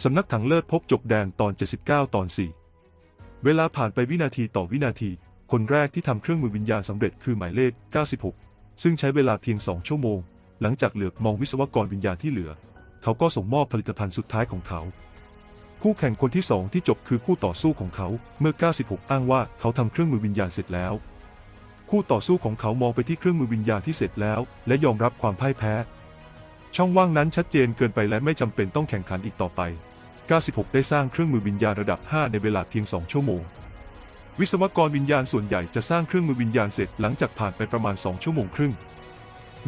สำนักถังเลิศพบจบแดนตอน 79 ตอน 4 เวลาผ่านไปวินาทีต่อวินาที คนแรกที่ทำเครื่องมือวิญญาณสำเร็จคือหมายเลข 96 ซึ่งใช้เวลาเพียง 2 ชั่วโมง หลังจากเหลือบมองวิศวกรวิญญาณที่เหลือ เขาก็ส่งมอบผลิตภัณฑ์สุดท้ายของเขา คู่แข่งคนที่สองที่จบคือคู่ต่อสู้ของเขาเมื่อ 96 อ้างว่าเขาทำเครื่องมือวิญญาณเสร็จแล้ว คู่ต่อสู้ของเขามองไปที่เครื่องมือวิญญาณที่เสร็จแล้ว และยอมรับความพ่ายแพ้ ช่องว่างนั้นชัดเจนเกินไปและไม่จำเป็นต้องแข่งขันอีกต่อไป 96 ได้สร้างเครื่องมือวิญญาณระดับ 5 ในเวลาเพียง 2 ชั่วโมง วิศวกรวิญญาณส่วนใหญ่จะสร้างเครื่องมือวิญญาณเสร็จหลังจากผ่านไปประมาณ 2 ชั่วโมงครึ่ง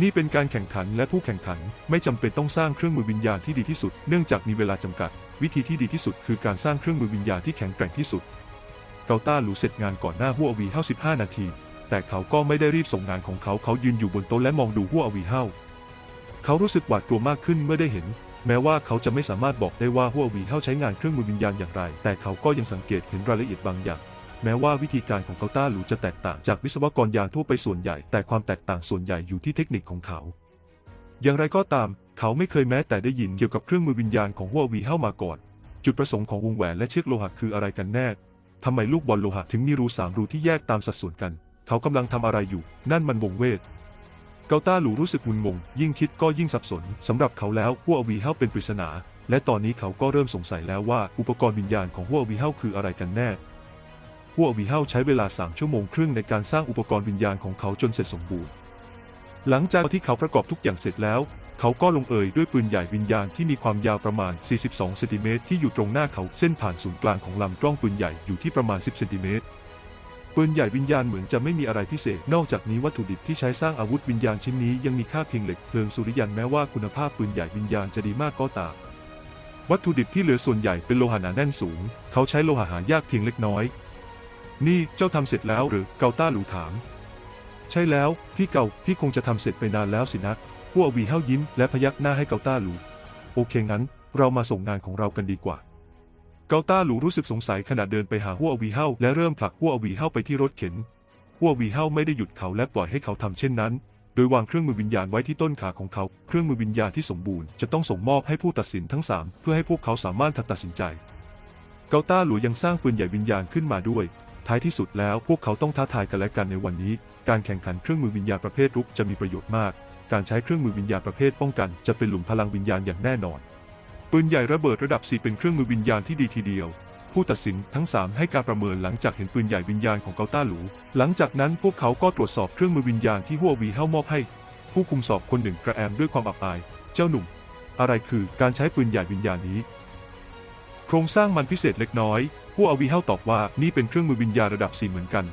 นี่เป็นการแข่งขันและผู้แข่งขันไม่จำเป็นต้องสร้างเครื่องมือวิญญาณที่ดีที่สุด เนื่องจากมีเวลาจำกัด วิธีที่ดีที่สุดคือการสร้างเครื่องมือวิญญาณที่แข็งแกร่งที่สุด เกาต้าหลูเสร็จงานก่อนหน้าหัวอวีเฮา15 นาที แต่เขาก็ไม่ได้รีบส่งงานของเขาเขายืนอยู่บนโต๊ะและมองดูหัวอวีเฮา เขารู้สึกหวาดกลัวมากขึ้นเมื่อได้เห็น แม้ว่าเขาจะไม่สามารถบอกได้ว่าหัววีเฮาใช้งานเครื่องมือวิญญาณอย่างไร แต่เขาก็ยังสังเกตเห็นรายละเอียดบางอย่าง แม้ว่าวิธีการของเกาต้าหลูจะแตกต่างจากวิศวกรยานทั่วไปส่วนใหญ่ แต่ความแตกต่างส่วนใหญ่อยู่ที่เทคนิคของเขา อย่างไรก็ตาม เขาไม่เคยแม้แต่ได้ยินเกี่ยวกับเครื่องมือวิญญาณของหัววีเฮามาก่อน จุดประสงค์ของวงแหวนและเชือกโลหะคืออะไรกันแน่ทำไมลูกบอลโลหะถึงมีรูสามรูที่แยกตามสัดส่วนกัน เขากำลังทำอะไรอยู่ นั่นมันวงเวทาต้าหลูรู้สึกงุนงง ยิ่งคิดก็ยิ่งสับสนสำหรับเขาแล้วหัววีเฮาเป็นปริศนา และตอนนี้เขาก็เริ่มสงสัยแล้วว่าอุปกรณ์วิญญาณของหัววีเฮาคืออะไรกันแน่หัววีเฮาใช้เวลา 3 ชั่วโมงครึ่งในการสร้างอุปกรณ์วิญญาณของเขาจนเสร็จสมบูรณ์ หลังจากที่เขาประกอบทุกอย่างเสร็จแล้ว เขาก็ลงเอยด้วยปืนใหญ่วิญญาณที่มีความยาวประมาณ 42 เซนติเมตรที่อยู่ตรงหน้าเขาเส้นผ่านศูนย์กลางของลำกล้องปืนใหญ่อยู่ที่ประมาณ 10 เซนติเมตร ปืนใหญ่วิญญาณเหมือนจะไม่มีอะไรพิเศษ นอกจากนี้วัตถุดิบที่ใช้สร้างอาวุธวิญญาณชิ้นนี้ยังมีค่าเพียงเหล็กเพลิงสุริยันแม้ว่าคุณภาพปืนใหญ่วิญญาณจะดีมากก็ตามวัตถุดิบที่เหลือส่วนใหญ่เป็นโลหะหนาแน่นสูง เขาใช้โลหะหายากเพียงเล็กน้อย นี่เจ้าทำเสร็จแล้วหรือเกาต้าหลูถาม ใช่แล้ว พี่เกาพี่คงจะทำเสร็จไปนานแล้วสินะพวกวีเฮายิ้มและพยักหน้าให้เกาต้าหลูโอเคงั้น เรามาส่งงานของเรากันดีกว่า เกาต้าหลูรู้สึกสงสัยขณะเดินไปหาหัววีเฮาและเริ่มผลักหัววีเฮาไปที่รถเข็นหัววีเฮาไม่ได้หยุดเขาและปล่อยให้เขาทำเช่นนั้น โดยวางเครื่องมือวิญญาณไว้ที่ต้นขาของเขา เครื่องมือวิญญาณที่สมบูรณ์จะต้องส่งมอบให้ผู้ตัดสินทั้งสามเพื่อให้พวกเขาสามารถตัดสินใจ เกาต้าหลูยังสร้างปืนใหญ่วิญญาณขึ้นมาด้วย ท้ายที่สุดแล้วพวกเขาต้องท้าทายกันและกันในวันนี้ การแข่งขันเครื่องมือวิญญาณประเภทรุกจะมีประโยชน์มาก การใช้เครื่องมือวิญญาณประเภทป้องกัน จะเป็นหลุมพลังวิญญาณอย่างแน่นอน ปืนใหญ่ระเบิดระดับ 4 เป็นเครื่องมือวิญญาณที่ดีทีเดียว ผู้ตัดสินทั้ง 3 ให้การประเมินหลังจากเห็นปืนใหญ่วิญญาณของเกาต้าหลู หลังจากนั้นพวกเขาก็ตรวจสอบเครื่องมือวิญญาณที่หัววีเฮามอบให้ ผู้คุมสอบคนหนึ่งกระแอมด้วยความอับอาย เจ้าหนุ่ม อะไรคือการใช้ปืนใหญ่วิญญาณนี้ โครงสร้างมันพิเศษเล็กน้อยผู้อวีเฮาตอบว่านี่เป็นเครื่องมือวิญญาณระดับ 4 เหมือนกัน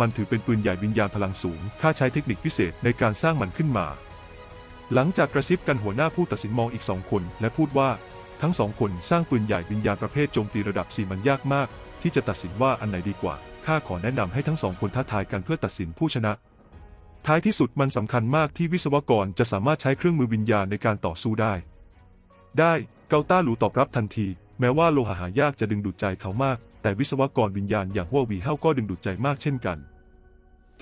มันถือเป็นปืนใหญ่วิญญาณพลังสูงข้าใช้เทคนิคพิเศษในการสร้างมันขึ้นมา หลังจากกระซิบกันหัวหน้าผู้ตัดสินมองอีกสองคน และพูดว่า ทั้งสองคนสร้างปืนใหญ่วิญญาณประเภทโจมตีระดับ4มันยากมาก ที่จะตัดสินว่าอันไหนดีกว่า ข้าขอแนะนำให้ทั้งสองคนท้าทายกันเพื่อตัดสินผู้ชนะ ท้ายที่สุดมันสำคัญมากที่วิศวกรจะสามารถใช้เครื่องมือวิญญาณในการต่อสู้ได้ ได้เกาต้าหลูตอบรับทันที แม้ว่าโลหะหายากจะดึงดูดใจเขามาก แต่วิศวกรวิญญาณอย่างหัววีเฮาก็ดึงดูดใจมากเช่นกัน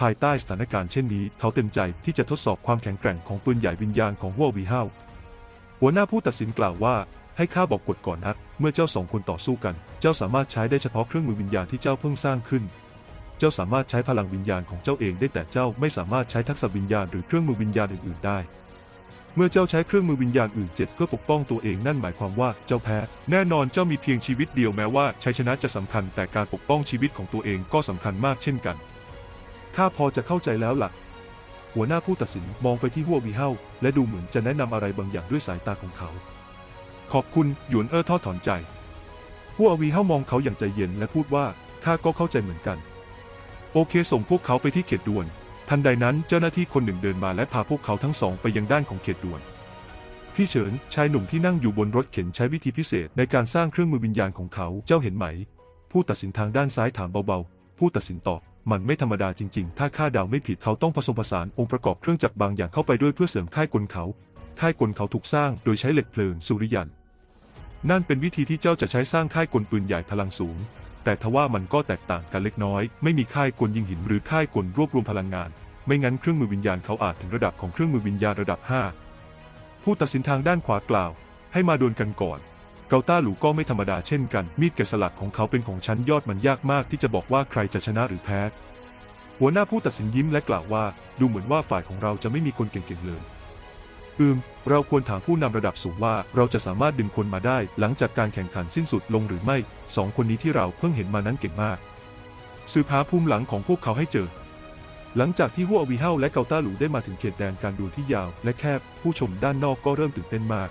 ภายใต้สถานการณ์เช่นนี้ เขาเต็มใจที่จะทดสอบความแข็งแกร่งของปืนใหญ่วิญญาณของหัววีเฮาหัวหน้าผู้ตัดสินกล่าวว่า ให้ข้าบอกกฎก่อนนะเมื่อเจ้าสองคนต่อสู้กัน เจ้าสามารถใช้ได้เฉพาะเครื่องมือวิญญาณที่เจ้าเพิ่งสร้างขึ้น เจ้าสามารถใช้พลังวิญญาณของเจ้าเองได้แต่เจ้าไม่สามารถใช้ทักษะวิญญาณหรือเครื่องมือวิญญาณอื่นๆได้ เมื่อเจ้าใช้เครื่องมือวิญญาณอื่นเจ็ดเพื่อปกป้องตัวเองนั่นหมายความว่าเจ้าแพ้ แน่นอนเจ้ามีเพียงชีวิตเดียวแม้ว่าชัยชนะจะสำคัญ แต่การปกป้องชีวิตของตัวเองก็สำคัญมากเช่นกันข้าพอจะเข้าใจแล้วล่ะหัวหน้าผู้ตัดสินมองไปที่หัววีเฮาและดูเหมือนจะแนะนำอะไรบางอย่างด้วยสายตาของเขา ขอบคุณหยวนเออทอดถอนใจหัววีเฮามองเขาอย่างใจเย็นและพูดว่าข้าก็เข้าใจเหมือนกัน โอเคส่งพวกเขาไปที่เขตด่วน ทันใดนั้นเจ้าหน้าที่คนหนึ่งเดินมาและพาพวกเขาทั้งสองไปยังด้านของเขตด่วน พี่เฉินชายหนุ่มที่นั่งอยู่บนรถเข็นใช้วิธีพิเศษในการสร้างเครื่องมือวิญญาณของเขาเจ้าเห็นไหม ผู้ตัดสินทางด้านซ้ายถามเบาๆ ผู้ตัดสินตอบมันไม่ธรรมดาจริง ๆ ถ้าข้าเดาไม่ผิดเขาต้องผสมผสานองค์ประกอบเครื่องจักรบางอย่างเข้าไปด้วยเพื่อเสริมค่ายกลเขา ค่ายกลเขาถูกสร้างโดยใช้เหล็กเพลิงสุริยัน นั่นเป็นวิธีที่เจ้าจะใช้สร้างค่ายกลปืนใหญ่พลังสูง แต่ทว่ามันก็แตกต่างกันเล็กน้อย ไม่มีค่ายกลยิงหินหรือค่ายกลรวบรวมพลังงาน ไม่งั้นเครื่องมือวิญญาณเขาอาจถึงระดับของเครื่องมือวิญญาณระดับ 5 ผู้ตัดสินทางด้านขวากล่าว ให้มาดวลกันก่อนเกาต้าหลูก็ไม่ธรรมดาเช่นกัน มีดแกะสลักของเขาเป็นของชั้นยอดมันยากมากที่จะบอกว่าใครจะชนะหรือแพ้ หัวหน้าผู้ตัดสินยิ้มและกล่าวว่า ดูเหมือนว่าฝ่ายของเราจะไม่มีคนเก่งๆเลย อืมเราควรถามผู้นำระดับสูงว่าเราจะสามารถดึงคนมาได้ หลังจากการแข่งขันสิ้นสุดลงหรือไม่สองคนนี้ที่เราเพิ่งเห็นมานั้นเก่งมาก สืบหาภูมิหลังของพวกเขาให้เจอ หลังจากที่หัววีเฮาและเกาต้าหลูได้มาถึงเขตแดนการดวลที่ยาวและแคบ ผู้ชมด้านนอกก็เริ่มตื่นเต้นมาก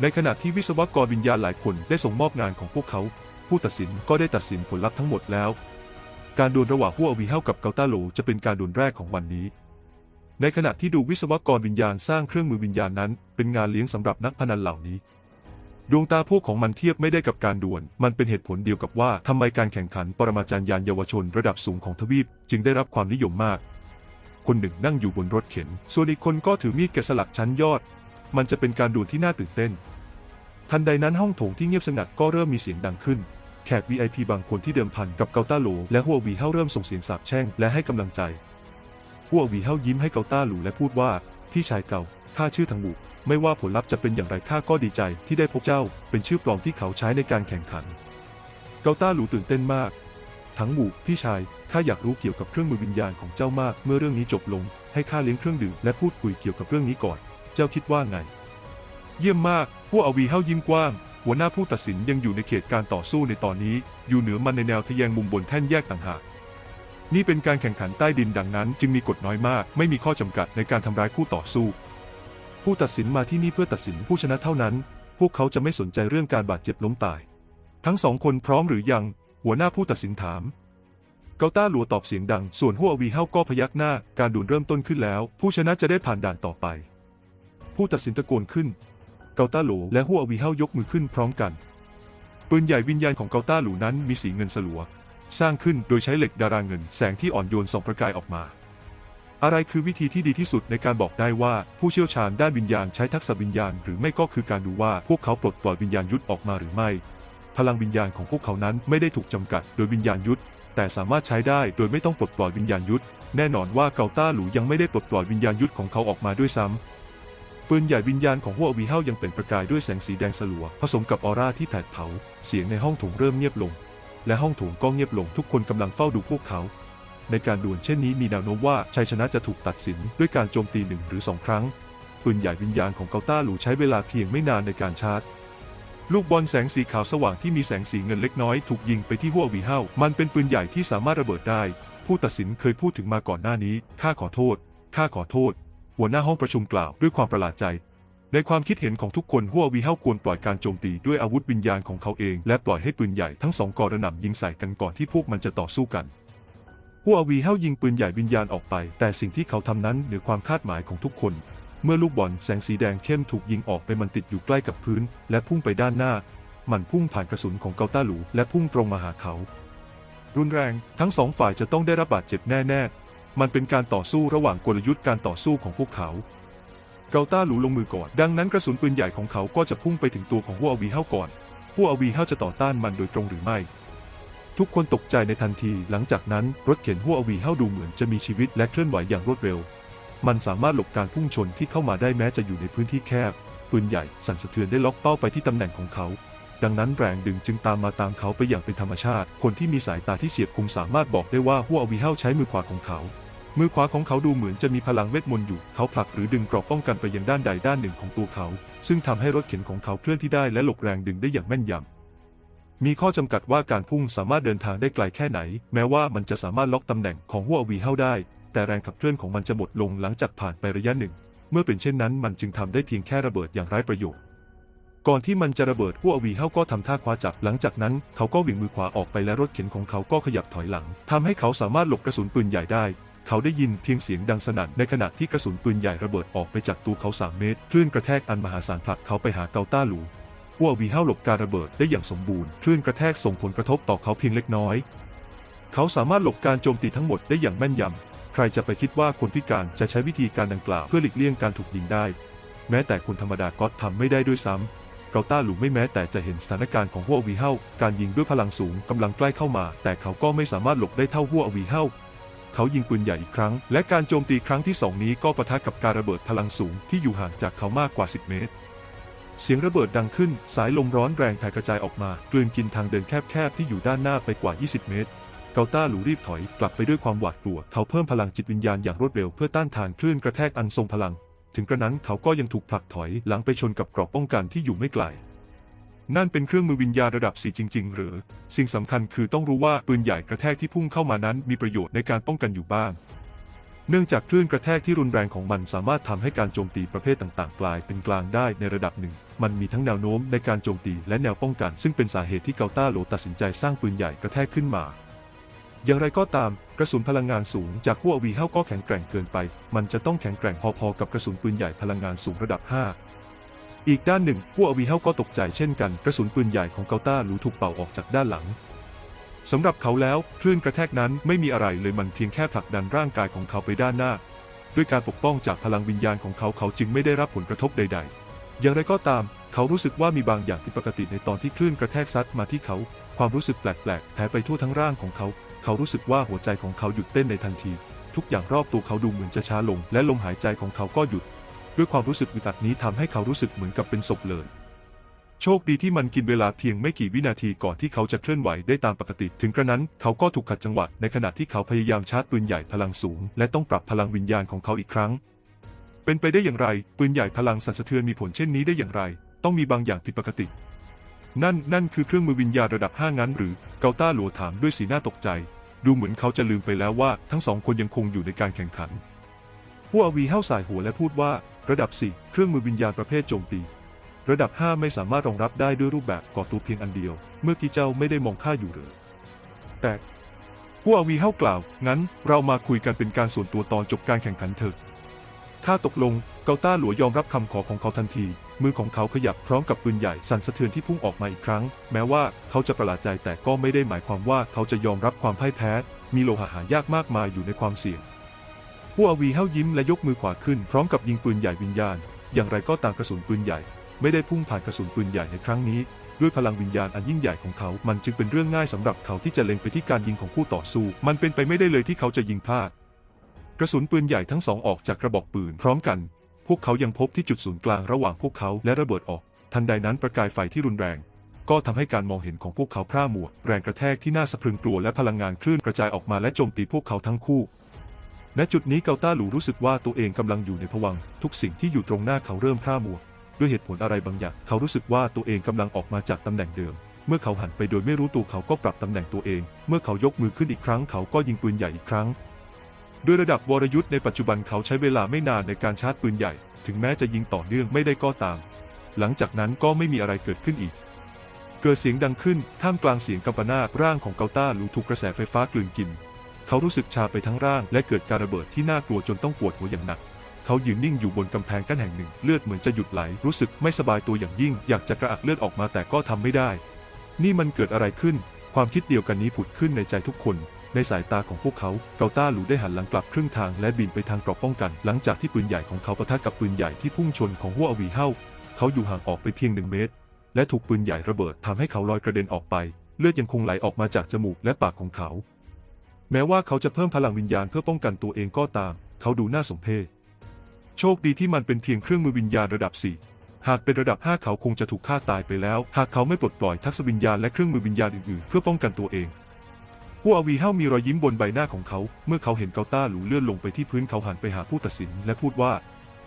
ในขณะที่วิศวกรวิญญาณหลายคนได้ส่งมอบงานของพวกเขา ผู้ตัดสินก็ได้ตัดสินผลลัพธ์ทั้งหมดแล้ว การดวลระหว่างหัววีเฮากับเกาต้าหลูจะเป็นการดวลแรกของวันนี้ ในขณะที่ดูวิศวกรวิญญาณสร้างเครื่องมือวิญญาณนั้น เป็นงานเลี้ยงสำหรับนักพนันเหล่านี้ ดวงตาพวกของมันเทียบไม่ได้กับการดวลมันเป็นเหตุผลเดียวกับว่าทำไมการแข่งขันปรมาจารย์ยานเยาวชนระดับสูงของทวีป จึงได้รับความนิยมมาก คนหนึ่งนั่งอยู่บนรถเข็น ส่วนอีกคนก็ถือมีดแกะสลักชั้นยอด มันจะเป็นการดวลที่น่าตื่นเต้น ทันใดนั้นห้องโถงที่เงียบสงัดก็เริ่มมีเสียงดังขึ้นแขก VIP บางคนที่เดิมพันกับเกาต้าโหลและหัววีเฮาเริ่มส่งเสียงสาบแช่งและให้กำลังใจ หัววีเฮายิ้มให้เกาต้าหลูและพูดว่าพี่ชายเก่าข้าชื่อทังหมูไม่ว่าผลลัพธ์จะเป็นอย่างไรข้าก็ดีใจที่ได้พบเจ้า เป็นชื่อปลอมที่เขาใช้ในการแข่งขัน เกาต้าหลูตื่นเต้นมาก ทั้งหมู่พี่ชายข้าอยากรู้เกี่ยวกับเครื่องมือวิญญาณของเจ้ามาก เมื่อเรื่องนี้จบลง ให้ข้าเลี้ยงเครื่องดื่มและพูดคุยเกี่ยวกับเรื่องนี้ก่อน เจ้าคิดว่าไง เยี่ยมมากพวกอวีเฮายิ้มกว้าง หัวหน้าผู้ตัดสินยังอยู่ในเขตการต่อสู้ในตอนนี้ อยู่เหนือมันในแนวทะแยงมุมบนแท่นแยกต่างหาก นี่เป็นการแข่งขันใต้ดินดังนั้น จึงมีกฎน้อยมาก ไม่มีข้อจำกัดในการทำร้ายคู่ต่อสู้ ผู้ตัดสินมาที่นี่เพื่อตัดสินผู้ชนะเท่านั้น พวกเขาจะไม่สนใจเรื่องการบาดเจ็บล้มตาย ทั้งสองคนพร้อมหรือยัง หัวหน้าผู้ตัดสินถาม เกาต้าหลัวตอบเสียงดัง ส่วนหัววีเฮาก็พยักหน้า การดูนเริ่มต้นขึ้นแล้ว ผู้ชนะจะได้ผ่านด่านต่อไป ผู้ตัดสินตะโกนขึ้น เกาต้าหลูและหัววีเฮายกมือขึ้นพร้อมกัน ปืนใหญ่วิญญาณของเกาต้าหลูนั้นมีสีเงินสลัว สร้างขึ้นโดยใช้เหล็กดาราเงินแสงที่อ่อนโยนส่องประกายออกมา อะไรคือวิธีที่ดีที่สุดในการบอกได้ว่า ผู้เชี่ยวชาญด้านวิญญาณใช้ทักษะวิญญาณ หรือไม่ก็คือการดูว่าพวกเขาปลดปล่อยวิญญาณยุทธออกมาหรือไม่ พลังวิญญาณของพวกเขานั้นไม่ได้ถูกจำกัดโดยวิญญาณยุทธแต่สามารถใช้ได้โดยไม่ต้องปลดปล่อยวิญญาณยุทธแน่นอนว่าเกาต้าหลูยังไม่ได้ปลดปล่อยวิญญาณยุทธของเขาออกมาด้วยซ้ำปืนใหญ่วิญญาณของหัววีเฮายังเป็นประกายด้วยแสงสีแดงสลัว ผสมกับออร่าที่แผดเผา เสียงในห้องโถงเริ่มเงียบลง และห้องโถงก็เงียบลงทุกคนกำลังเฝ้าดูพวกเขา ในการดวลเช่นนี้มีแนวโน้มว่าชัยชนะจะถูกตัดสินด้วยการโจมตีหนึ่งหรือสองครั้งปืนใหญ่วิญญาณของเกาต้าหลูใช้เวลาเพียงไม่นานในการชาร์จ ลูกบอลแสงสีขาวสว่างที่มีแสงสีเงินเล็กน้อยถูกยิงไปที่หัววีเฮามันเป็นปืนใหญ่ที่สามารถระเบิดได้ ผู้ตัดสินเคยพูดถึงมาก่อนหน้านี้ข้าขอโทษข้าขอโทษ หัวหน้าห้องประชุมกล่าวด้วยความประหลาดใจ ในความคิดเห็นของทุกคนหัววีเฮาควรปล่อยการโจมตีด้วยอาวุธวิญญาณของเขาเอง และปล่อยให้ปืนใหญ่ทั้งสองกอระหน่ำยิงใส่กันก่อนที่พวกมันจะต่อสู้กันหัววีเฮายิงปืนใหญ่วิญญาณออกไป แต่สิ่งที่เขาทำนั้นเหนือความคาดหมายของทุกคน เมื่อลูกบอลแสงสีแดงเข้มถูกยิงออกไปมันติดอยู่ใกล้กับพื้น และพุ่งไปด้านหน้า มันพุ่งผ่านกระสุนของเกาต้าหลู และพุ่งตรงมาหาเขา รุนแรง ทั้งสองฝ่ายจะต้องได้รับบาดเจ็บแน่ๆมันเป็นการต่อสู้ระหว่างกลยุทธ์การต่อสู้ของพวกเขา เกาต้าหลูลงมือก่อน ดังนั้นกระสุนปืนใหญ่ของเขาก็จะพุ่งไปถึงตัวของหัวอวีเฮาก่อนหัวอวีเฮาจะต่อต้านมันโดยตรงหรือไม่ ทุกคนตกใจในทันที หลังจากนั้นรถเข็นหัวอวีเฮาดูเหมือนจะมีชีวิตและเคลื่อนไหวอย่างรวดเร็ว มันสามารถหลบการพุ่งชนที่เข้ามาได้แม้จะอยู่ในพื้นที่แคบ ปืนใหญ่สั่นสะเทือนได้ล็อกเป้าไปที่ตำแหน่งของเขาดังนั้นแรงดึงจึงตามมาตามเขาไปอย่างเป็นธรรมชาติ คนที่มีสายตาที่เฉียบคมสามารถบอกได้ว่าหัวอวีเฮาใช้มือขวาของเขา มือขวาของเขาดูเหมือนจะมีพลังเวทมนต์อยู่ เขาผลักหรือดึงกรอบป้องกันไปยังด้านใดด้านหนึ่งของตัวเขา ซึ่งทำให้รถเข็นของเขาเคลื่อนที่ได้และหลบแรงดึงได้อย่างแม่นยำมีข้อจำกัดว่าการพุ่งสามารถเดินทางได้ไกลแค่ไหน แม้ว่ามันจะสามารถล็อกตำแหน่งของหัววีเฮาได้ แต่แรงขับเคลื่อนของมันจะหมดลงหลังจากผ่านไประยะหนึ่ง เมื่อเป็นเช่นนั้น มันจึงทำได้เพียงแค่ระเบิดอย่างไร้ประโยชน์ ก่อนที่มันจะระเบิดหัววีเฮาก็ทำท่าคว้าจับ หลังจากนั้น เขาก็หวี่งมือขวาออกไปและรถเข็นของเขาก็ขยับถอยหลังทำให้เขาสามารถหลบกระสุนปืนใหญ่ได้ เขาได้ยินเพียงเสียงดังสนั่นในขณะที่กระสุนปืนใหญ่ระเบิดออกไปจากตัวเขา 3 เมตร คลื่นกระแทกอันมหาศาลผลักเขาไปหาเกาต้าหลูหัววีเฮาหลบการระเบิดได้อย่างสมบูรณ์ คลื่นกระแทกส่งผลกระทบต่อเขาเพียงเล็กน้อย เขาสามารถหลบการโจมตีทั้งหมดได้อย่างแม่นยำ ใครจะไปคิดว่าคนพิการจะใช้วิธีการดังกล่าวเพื่อหลีกเลี่ยงการถูกยิงได้ แม้แต่คนธรรมดาก็ทำไม่ได้ด้วยซ้ำ เกาต้าหลูไม่แม้แต่จะเห็นสถานการณ์ของหัววีเฮาการยิงด้วยพลังสูงกำลังใกล้เข้ามา แต่เขาก็ไม่สามารถหลบได้เท่าหัววีเฮา เขายิงปืนใหญ่อีกครั้ง และการโจมตีครั้งที่สองนี้ก็ปะทะกับการระเบิดพลังสูงที่อยู่ห่างจากเขามากกว่า 10 เมตร เสียงระเบิดดังขึ้น สายลมร้อนแรงแผ่กระจายออกมากลืนกินทางเดินแคบๆที่อยู่ด้านหน้าไปกว่า 20 เมตร เกาต้าหลูรีบถอยกลับไปด้วยความหวาดกลัว เขาเพิ่มพลังจิตวิญญาณอย่างรวดเร็วเพื่อต้านทานคลื่นกระแทกอันทรงพลัง ถึงกระนั้นเขาก็ยังถูกผลักถอยหลังไปชนกับกรอบป้องกันที่อยู่ไม่ไกล นั่นเป็นเครื่องมือวิญญาณระดับ 4 จริง ๆ หรือ สิ่งสำคัญคือต้องรู้ว่าปืนใหญ่กระแทกที่พุ่งเข้ามานั้นมีประโยชน์ในการป้องกันอยู่บ้าง เนื่องจากคลื่นกระแทกที่รุนแรงของมันสามารถทำให้การโจมตีประเภทต่างๆ กลายเป็นกลางได้ในระดับหนึ่ง มันมีทั้งแนวโน้มในการโจมตีและแนวป้องกัน ซึ่งเป็นสาเหตุที่เกาต้าโหลตัดสินใจสร้างปืนใหญ่กระแทกขึ้นมาอย่างไรก็ตาม กระสุนพลังงานสูงจากพวกวีเฮาก็แข็งแกร่งเกินไป มันจะต้องแข็งแกร่งพอๆกับกระสุนปืนใหญ่พลังงานสูงระดับ 5 อีกด้านหนึ่งพวกวีเฮาก็ตกใจเช่นกันกระสุนปืนใหญ่ของเกาต้าหลูถูกเป่าออกจากด้านหลังสำหรับเขาแล้วคลื่นกระแทกนั้นไม่มีอะไรเลยมันเพียงแค่ผลักดันร่างกายของเขาไปด้านหน้า ด้วยการปกป้องจากพลังวิญญาณของเขาเขาจึงไม่ได้รับผลกระทบใด ๆ อย่างไรก็ตาม เขารู้สึกว่ามีบางอย่างผิดปกติในตอนที่คลื่นกระแทกซัดมาที่เขา ความรู้สึกแปลกๆแผ่ไปทั่วทั้งร่างของเขา เขารู้สึกว่าหัวใจของเขาหยุดเต้นในทันที ทุกอย่างรอบตัวเขาดูเหมือนจะช้าลง และลมหายใจของเขาก็หยุด ด้วยความรู้สึกอึดอัดนี้ทำให้เขารู้สึกเหมือนกับเป็นศพเลย โชคดีที่มันกินเวลาเพียงไม่กี่วินาทีก่อนที่เขาจะเคลื่อนไหวได้ตามปกติ ถึงกระนั้นเขาก็ถูกขัดจังหวะในขณะที่เขาพยายามชาร์จปืนใหญ่พลังสูง และต้องปรับพลังวิญญาณของเขาอีกครั้ง เป็นไปได้อย่างไร ปืนใหญ่พลังสั่นสะเทือนมีผลเช่นนี้ได้อย่างไร ต้องมีบางอย่างผิดปกติ นั่นนั่นคือเครื่องมือวิญญาณระดับ5งั้น หรือเกาต้าหลัวถามด้วยสีหน้าตกใจ ดูเหมือนเขาจะลืมไปแล้วว่า ทั้งสองคนยังคงอยู่ในการแข่งขันผู้อาวีเฮ้าสายหัวและพูดว่า ระดับ 4 เครื่องมือวิญญาณประเภทโจมตี ระดับ 5 ไม่สามารถรองรับได้ด้วยรูปแบบก่อตัวเพียงอันเดียว เมื่อกี้เจ้าไม่ได้มองข้าอยู่หรือแต่ผู้อาวีเฮ้ากล่าว งั้นเรามาคุยกันเป็นการส่วนตัวตอนจบการแข่งขันเถอะข้าตกลง เกาต้าหลัว ยอมรับคำขอของเขาทันที มือของเขาขยับพร้อมกับปืนใหญ่สั่นสะเทือนที่พุ่งออกมาอีกครั้ง แม้ว่าเขาจะประหลาดใจแต่ก็ไม่ได้หมายความว่าเขาจะยอมรับความพ่ายแพ้ มีโลหะหายากมากมายอยู่ในความเสี่ยง หัวอาวีเฮ้ายิ้มและยกมือขวาขึ้นพร้อมกับยิงปืนใหญ่วิญญาณ อย่างไรก็ตามกระสุนปืนใหญ่ ไม่ได้พุ่งผ่านกระสุนปืนใหญ่ในครั้งนี้ ด้วยพลังวิญญาณอันยิ่งใหญ่ของเขา มันจึงเป็นเรื่องง่ายสำหรับเขาที่จะเล็งไปที่การยิงของคู่ต่อสู้ มันเป็นไปไม่ได้เลยที่เขาจะยิงพลาด กระสุนปืนใหญ่ทั้งสองออกจากกระบอกปืนพร้อมกัน พวกเขายังพบที่จุดศูนย์กลางระหว่างพวกเขาและระเบิดออก ทันใดนั้นประกายไฟที่รุนแรงก็ทำให้การมองเห็นของพวกเขาพร่ามัว แรงกระแทกที่น่าสะพรึงกลัวและพลังงานคลื่นกระจายออกมาและโจมตีพวกเขาทั้งคู่ ณจุดนี้เกาต้าหลูรู้สึกว่าตัวเองกำลังอยู่ในภวังทุกสิ่งที่อยู่ตรงหน้าเขาเริ่มพร่ามัว ด้วยเหตุผลอะไรบางอย่าง เขารู้สึกว่าตัวเองกำลังออกมาจากตำแหน่งเดิม เมื่อเขาหันไปโดยไม่รู้ตัวเขาก็ปรับตำแหน่งตัวเอง เมื่อเขายกมือขึ้นอีกครั้งเขาก็ยิงปืนใหญ่อีกครั้ง ด้วยระดับวรยุทธ์ในปัจจุบันเขาใช้เวลาไม่นานในการชาร์จปืนใหญ่ ถึงแม้จะยิงต่อเนื่องไม่ได้ก็ตาม หลังจากนั้นก็ไม่มีอะไรเกิดขึ้นอีก เกิดเสียงดังขึ้นท่ามกลางเสียงกำปนาตร่างของเกาต้าหลูถูกกระแสไฟฟ้ากลืนกิน เขารู้สึกชาไปทั้งร่างและเกิดการระเบิดที่น่ากลัวจนต้องปวดหัวอย่างหนัก เขายืนนิ่งอยู่บนกำแพงกั้นแห่งหนึ่ง เลือดเหมือนจะหยุดไหล รู้สึกไม่สบายตัวอย่างยิ่ง อยากจะกระอักเลือดออกมาแต่ก็ทำไม่ได้ นี่มันเกิดอะไรขึ้น ความคิดเดียวกันนี้ผุดขึ้นในใจทุกคน ในสายตาของพวกเขา เกาต้าหลูได้หันหลังกลับครึ่งทางและบินไปทางกรอบป้องกัน หลังจากที่ปืนใหญ่ของเขาปะทะกับปืนใหญ่ที่พุ่งชนของหัวอวีเฮาเขาอยู่ห่างออกไปเพียงหนึ่งเมตร และถูกปืนใหญ่ระเบิดทำให้เขาลอยกระเด็นออกไป เลือดยังคงไหลออกมาจากจมูกและปากของเขา แม้ว่าเขาจะเพิ่มพลังวิญญาณเพื่อป้องกันตัวเองก็ตาม เขาดูน่าสมเพชโชคดีที่มันเป็นเพียงเครื่องมือวิญญาณระดับ4หากเป็นระดับ 5 เขาคงจะถูกฆ่าตายไปแล้ว หากเขาไม่ปลดปล่อยทักษะวิญญาณและเครื่องมือวิญญาณอื่นๆ เพื่อป้องกันตัวเองผู้อาวีเฮ้ามีรอยยิ้มบนใบหน้าของเขา เมื่อเขาเห็นเกาต้าหลูเลื่อนลงไปที่พื้นเขาหันไปหาผู้ตัดสิน และพูดว่า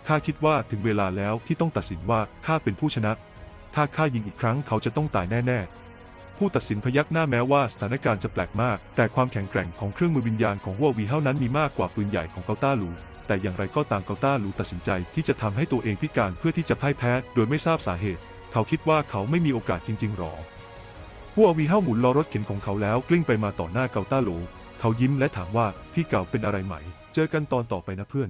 ข้าคิดว่าถึงเวลาแล้วที่ต้องตัดสินว่าข้าเป็นผู้ชนะ ถ้าข้ายิงอีกครั้งเขาจะต้องตายแน่ ๆ ผู้ตัดสินพยักหน้าแม้ว่าสถานการณ์จะแปลกมาก แต่ความแข็งแกร่งของเครื่องมือวิญญาณของหัววีเฮานั้นมีมากกว่าปืนใหญ่ของเกาต้าหลู แต่อย่างไรก็ตามเกาต้าหลูตัดสินใจที่จะทำให้ตัวเองพิการเพื่อที่จะพ่ายแพ้ โดยไม่ทราบสาเหตุ เขาคิดว่าเขาไม่มีโอกาสจริง ๆ หรอหัววีเฮาหมุนล้อรถเข็นของเขาแล้วกลิ้งไปมาต่อหน้าเกาต้าหลู เขายิ้มและถามว่าพี่เก่าเป็นอะไรไหม เจอกันตอนต่อไปนะเพื่อน